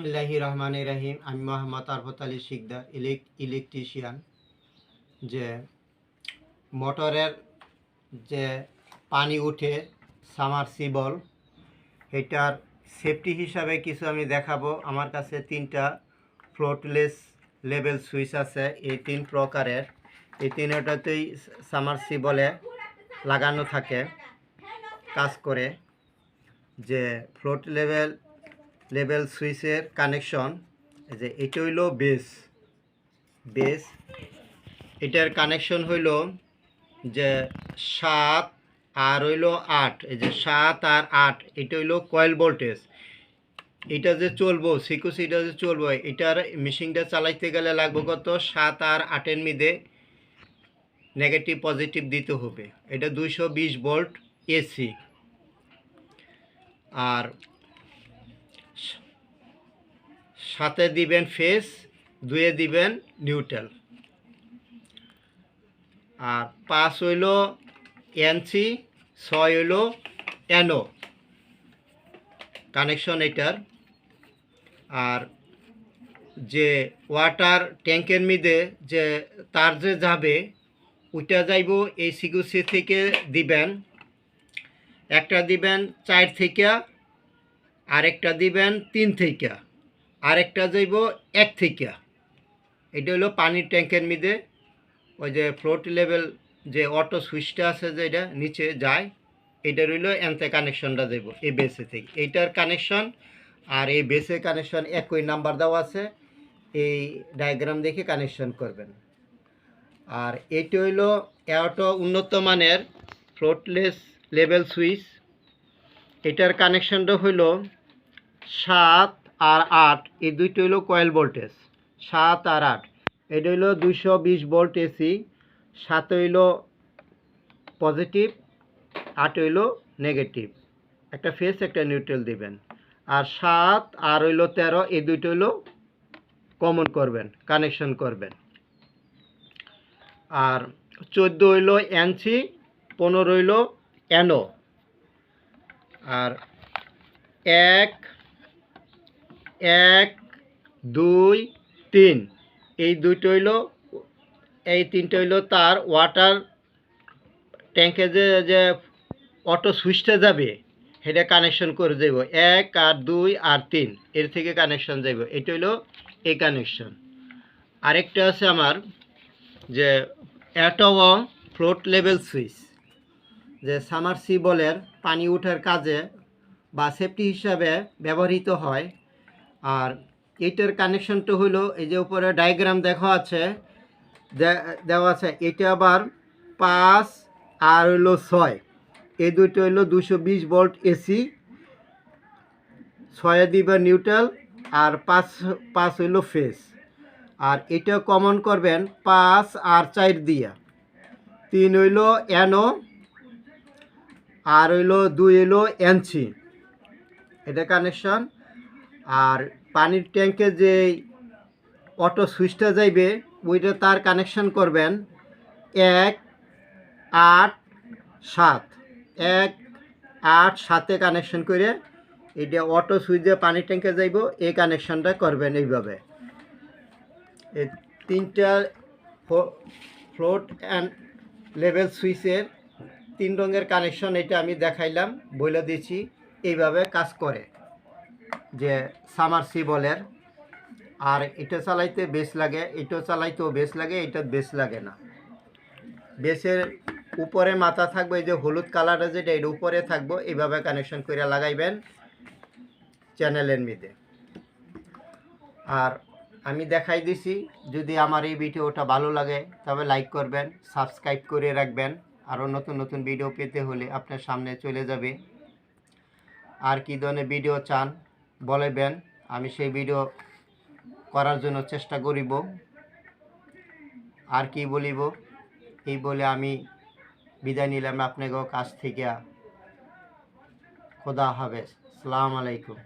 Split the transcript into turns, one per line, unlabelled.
বিসমিল্লাহি রহমান রাহিম। আমি মোহাম্মদ আরফত আলী শিকদার, ইলেক ইলেকট্রিশিয়ান। যে মোটরের যে পানি উঠে সামারসিবল এটার সেফটি হিসাবে কিছু আমি দেখাবো। আমার কাছে তিনটা ফ্লোটলেস লেভেল সুইচ আছে, এই তিন প্রকারের। এই তিনটাতেই সামারসিবলে লাগানো থাকে কাজ করে। যে ফ্লোট লেভেল লেভেল সুইচের কানেকশন যে এটা হইল বেস। বেস, এটার কানেকশন হইল যে সাত আর হইল আট, এই যে সাত আর আট, এটা হইল কয়েল ভোল্টেজ। এটা যে চলবো সিকুসি এটা যে চলবো, এটার মেশিনটা চালাইতে গেলে লাগবে কত? সাত আর আটের মধ্যে নেগেটিভ, পজিটিভ দিতে হবে। এটা দুইশো বিশ ভোল্ট এসি। আর সাথে দিবেন ফেস, দুয়ে দিবেন নিউট্রাল। আর পাঁচ হইল এনসি ছয় হইল এনও কানেকশন এটার আর যে ওয়াটার ট্যাঙ্কের মধ্যে যে তার যে যাবে, ওইটা যাইব এই সিকুসি থেকে দিবেন। একটা দিবেন চার থেকে আরেকটা দিবেন তিন থেকে আরেকটা যাইব এক থেকে এটা হলো পানির ট্যাঙ্কের মিদে, ওই যে ফ্লোট লেভেল যে অটো সুইচটা আছে যে এটা নিচে যায়, এটা রইল এনতে কানেকশনটা দেব এই বেসে থেকে। এইটার কানেকশন আর এই বেসে কানেকশন একই নাম্বার দেওয়া আছে, এই ডায়াগ্রাম দেখে কানেকশন করবেন। আর এইটা হইল এটো উন্নত মানের ফ্লোটলেস লেভেল সুইচ এটার কানেকশনটা হইল সাত আর আট, এই দুইটা হইল কয়েল ভোল্টেজ সাত আর আট, এটা হইল দুইশো বিশ ভোল্ট এসি সাত হইল পজিটিভ আট হইল নেগেটিভ একটা ফেস একটা নিউট্রাল দিবেন। আর সাত আর হইল তেরো, এই দুইটা হইল কমন করবেন কানেকশন করবেন। আর চোদ্দ হইল এনসি পনেরো হইল এনও আর এক এক, দুই, তিন। এই দুইটা হইল, এই তিনটা হইল তার ওয়াটার ট্যাঙ্কে যে যে অটো সুইচটা যাবে, সেটা কানেকশন করে যাব এক আর দুই আর তিন, এর থেকে কানেকশন যাব এটা হইল এই কানেকশন আরেকটা আছে আমার, যে অ্যাটোও ফ্লোট লেভেল সুইচ যে সামারসিবলের পানি ওঠার কাজে বা সেফটি হিসাবে ব্যবহৃত হয়। আর এইটার কানেকশনটা হলো, এই যে উপরে ডায়াগ্রাম দেখা আছে দেওয়া আছে, এটা আবার পাঁচ আর হইল ছয়। এই দুইটা হইল দুশো বিশ ভোল্ট এসি ছয় দিবে নিউট্রাল আর পাঁচ পাঁচ হইল ফেস আর এটা কমন করবেন পাঁচ আর চার দিয়া। তিন হইল এনও আর হইল দুই হইল এনসি এটা কানেকশন আর পানির ট্যাঙ্কে যে অটো সুইচটা যাইবে, ওইটা তার কানেকশন করবেন এক আট সাত। এক আট সাতে কানেকশন করে এটা অটো সুইচ পানির ট্যাঙ্কে যাইব, এই কানেকশনটা করবেন এইভাবে। এই তিনটা ফ্লোট অ্যান্ড লেভেল সুইচের তিন রঙের কানেকশন এটা আমি দেখাইলাম বলে দিয়েছি, এইভাবে কাজ করে। যে সামারসিবলের আর এটা চালাইতে বেশ লাগে, এটা চালাইতেও বেশ লাগে, এটা বেশ লাগে না। বেসের উপরে মাথা থাকবে, এই যে হলুদ কালারটা যেটা এর উপরে থাকব, এইভাবে কানেকশন করে লাগাইবেন চ্যানেলের মধ্যে। আর আমি দেখাই দিছি, যদি আমার এই ভিডিওটা ভালো লাগে, তবে লাইক করবেন, সাবস্ক্রাইব করে রাখবেন, আরও নতুন নতুন ভিডিও পেতে হলে আপনার সামনে চলে যাবে। আর কি ধরনের ভিডিও চান বলবেন, আমি সেই ভিডিও করার জন্য চেষ্টা করিব। আর কি বলিব? এই বলে আমি বিদায় নিলাম। আপনাকে কাছ থেকে খোদা হবে সালাম আলাইকুম।